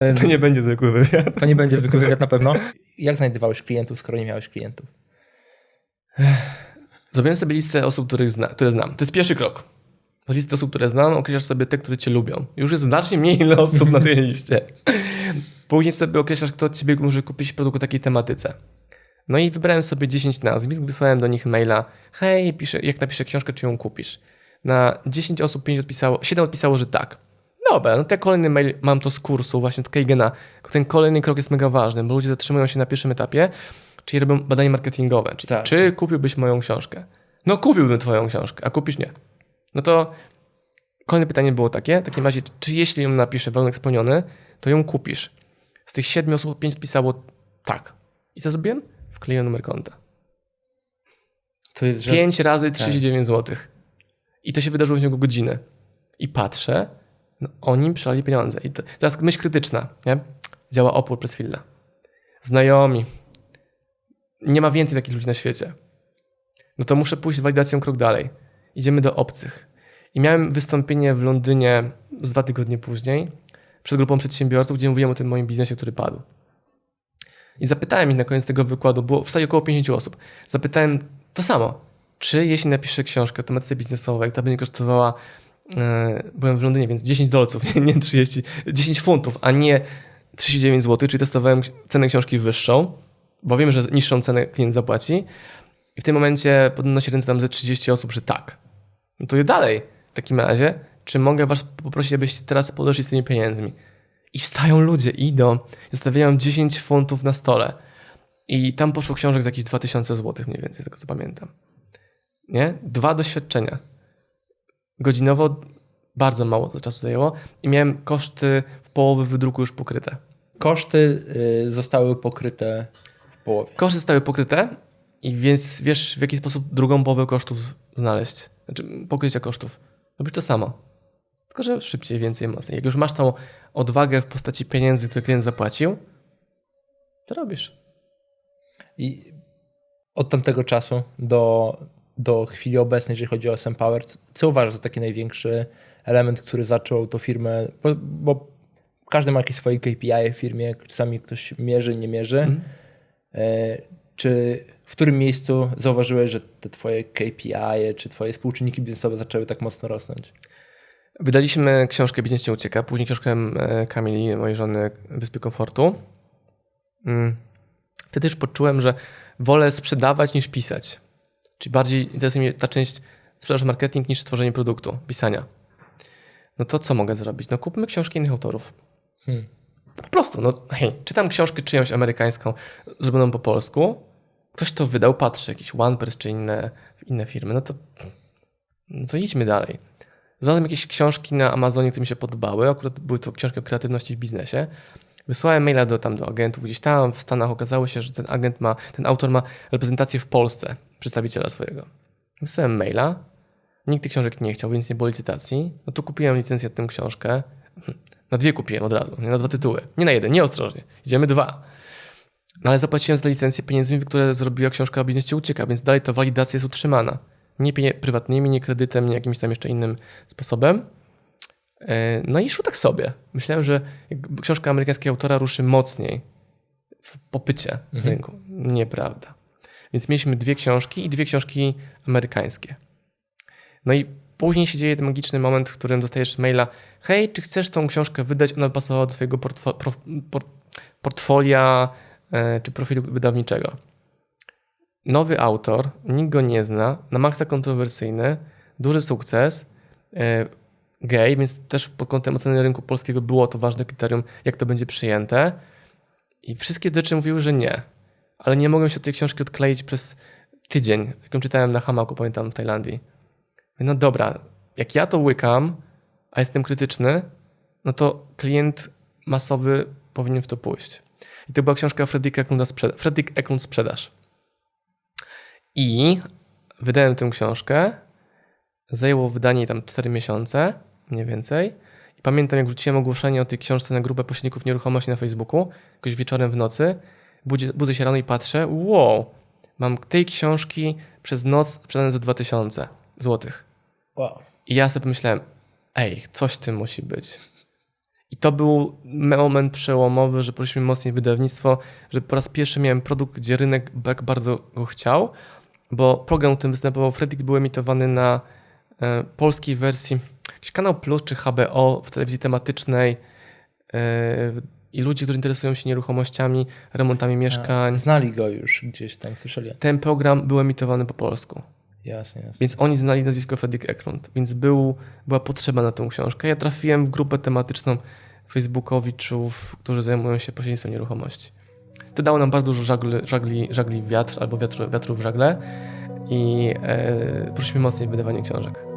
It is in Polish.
To nie będzie zwykły wywiad. To nie będzie zwykły wywiad na pewno. Jak znajdowałeś klientów, skoro nie miałeś klientów? Zrobiłem sobie listę osób, których zna, które znam. To jest pierwszy krok. Z listy osób, które znam, określasz sobie te, które cię lubią. Już jest znacznie mniej ile osób na tej liście. Później sobie określasz, kto od ciebie może kupić produkt o takiej tematyce. No i wybrałem sobie 10 nazwisk, wysłałem do nich maila. Hej, piszę, jak napiszę książkę, czy ją kupisz? Na 10 osób 5 odpisało, 7 odpisało, że tak. Dobra, no to ja kolejny mail mam to z kursu właśnie od Keigena. Ten kolejny krok jest mega ważny, bo ludzie zatrzymują się na pierwszym etapie, czyli robią badanie marketingowe. Czyli Tak. czy kupiłbyś moją książkę? No kupiłbym twoją książkę, a kupisz nie. No to kolejne pytanie było takie, w takim razie, czy jeśli ją napiszę warunek spełniony, to ją kupisz? Z tych siedmiu osób pięć odpisało tak. I co zrobiłem? Wkleiłem numer konta. To jest, że... 5 razy 39 zł. I to się wydarzyło w ciągu godziny. I patrzę, no oni przelali pieniądze. I to, teraz myśl krytyczna, nie? Działa opór przez chwilę. Znajomi. Nie ma więcej takich ludzi na świecie. No to muszę pójść walidacją krok dalej. Idziemy do obcych. I miałem wystąpienie w Londynie z dwa tygodnie później przed grupą przedsiębiorców, gdzie mówiłem o tym moim biznesie, który padł. I zapytałem ich na koniec tego wykładu, było w około 50 osób. Zapytałem to samo. Czy jeśli napiszę książkę o tematyce biznesowej, która będzie kosztowała, byłem w Londynie, więc 10 dolców, nie, nie 30, 10 funtów, a nie 39 zł, czyli testowałem cenę książki wyższą, bo wiem, że niższą cenę klient zapłaci. I w tym momencie podnosi ręce tam ze 30 osób, że tak. No to je dalej. W takim razie, czy mogę was poprosić, abyście teraz podeszli z tymi pieniędzmi? I wstają ludzie, idą, zostawiają 10 funtów na stole. I tam poszło książek za jakieś 2000 zł mniej więcej, tego co pamiętam. Nie? Dwa doświadczenia. Godzinowo bardzo mało to czasu zajęło i miałem koszty w połowy wydruku już pokryte. Koszty y, zostały pokryte w połowie. Koszty zostały pokryte i więc wiesz w jaki sposób drugą połowę kosztów znaleźć. Znaczy pokrycia kosztów. Robisz to samo. Tylko, że szybciej, więcej, mocniej. Jak już masz tą odwagę w postaci pieniędzy, które klient zapłacił, to robisz. I od tamtego czasu do, do chwili obecnej, jeżeli chodzi o SM Power, co uważasz za taki największy element, który zaczął tą firmę, bo, bo każdy ma jakieś swoje KPI w firmie, czasami ktoś mierzy, nie mierzy. Mhm. E, czy w którym miejscu zauważyłeś, że te twoje KPI, czy twoje współczynniki biznesowe zaczęły tak mocno rosnąć? Wydaliśmy książkę Biznes nie ucieka, później książkę e, Kamili, mojej żony Wyspy Komfortu. Mm. Wtedy już poczułem, że wolę sprzedawać niż pisać. Czyli bardziej interesuje mnie ta część sprzedaż marketing niż stworzenie produktu, pisania. No to co mogę zrobić? No kupmy książki innych autorów. Hmm. Po prostu, no hej, czytam książkę czyjąś amerykańską, zrobioną po polsku, ktoś to wydał, patrzy, jakiś OnePress czy inne, inne firmy, no to, no to idźmy dalej. Znalazłem jakieś książki na Amazonie, które mi się podobały, akurat były to książki o kreatywności w biznesie. Wysłałem maila do, tam, do agentów gdzieś tam w Stanach, okazało się, że ten agent ma, ten autor ma reprezentację w Polsce, przedstawiciela swojego. Wysłałem maila, nikt tych książek nie chciał, więc nie było licytacji. No to kupiłem licencję na tę książkę. Na dwie kupiłem od razu, nie na dwa tytuły. Nie na jeden, nie ostrożnie. Idziemy dwa. No ale zapłaciłem za licencję pieniędzmi, które zrobiła książka o biznesie ucieka, więc dalej ta walidacja jest utrzymana. Nie prywatnymi, nie kredytem, nie jakimś tam jeszcze innym sposobem. E, No i szło tak sobie. Myślałem, że książka amerykańskiego autora ruszy mocniej w popycie w rynku. Nieprawda. Więc mieliśmy dwie książki i dwie książki amerykańskie. No i później się dzieje ten magiczny moment, w którym dostajesz maila hej, czy chcesz tą książkę wydać? Ona pasowała do twojego portfo- pro- por- portfolia e, czy profilu wydawniczego. Nowy autor, nikt go nie zna, na maksa kontrowersyjny, duży sukces, e, gay, więc też pod kątem oceny rynku polskiego było to ważne kryterium, jak to będzie przyjęte. I wszystkie deczy mówiły, że nie. Ale nie mogłem się od tej książki odkleić przez tydzień, jak ją czytałem na hamaku, pamiętam, w Tajlandii. No dobra, jak ja to łykam, a jestem krytyczny, no to klient masowy powinien w to pójść. I to była książka Fredrik Eklund Sprzedaż. I wydałem tę książkę. Zajęło wydanie tam 4 miesiące, mniej więcej. I pamiętam, jak wrzuciłem ogłoszenie o tej książce na grupę pośredników nieruchomości na Facebooku, jakoś wieczorem w nocy. Budzę, budzę się rano i patrzę, wow, mam tej książki przez noc sprzedane za 2000 złotych. Wow. I ja sobie pomyślałem, ej, coś w tym musi być. I to był moment przełomowy, że prosiliśmy mocniej wydawnictwo, że po raz pierwszy miałem produkt, gdzie rynek bardzo go chciał, bo program, w którym występował Fredrik, był emitowany na e, polskiej wersji, jakiś kanał Plus czy HBO w telewizji tematycznej e, i ludzie, którzy interesują się nieruchomościami, remontami mieszkań. Znali go już gdzieś tam, słyszeli. Ten program był emitowany po polsku. Jasne, jasne. Więc oni znali nazwisko Fredrik Eklund, więc był, była potrzeba na tę książkę. Ja trafiłem w grupę tematyczną facebookowiczów, którzy zajmują się pośrednictwem nieruchomości. To dało nam bardzo dużo żagli, żagli, żagli wiatr albo wiatru, wiatru w żagle i e, prosimy mocniej w wydawanie książek.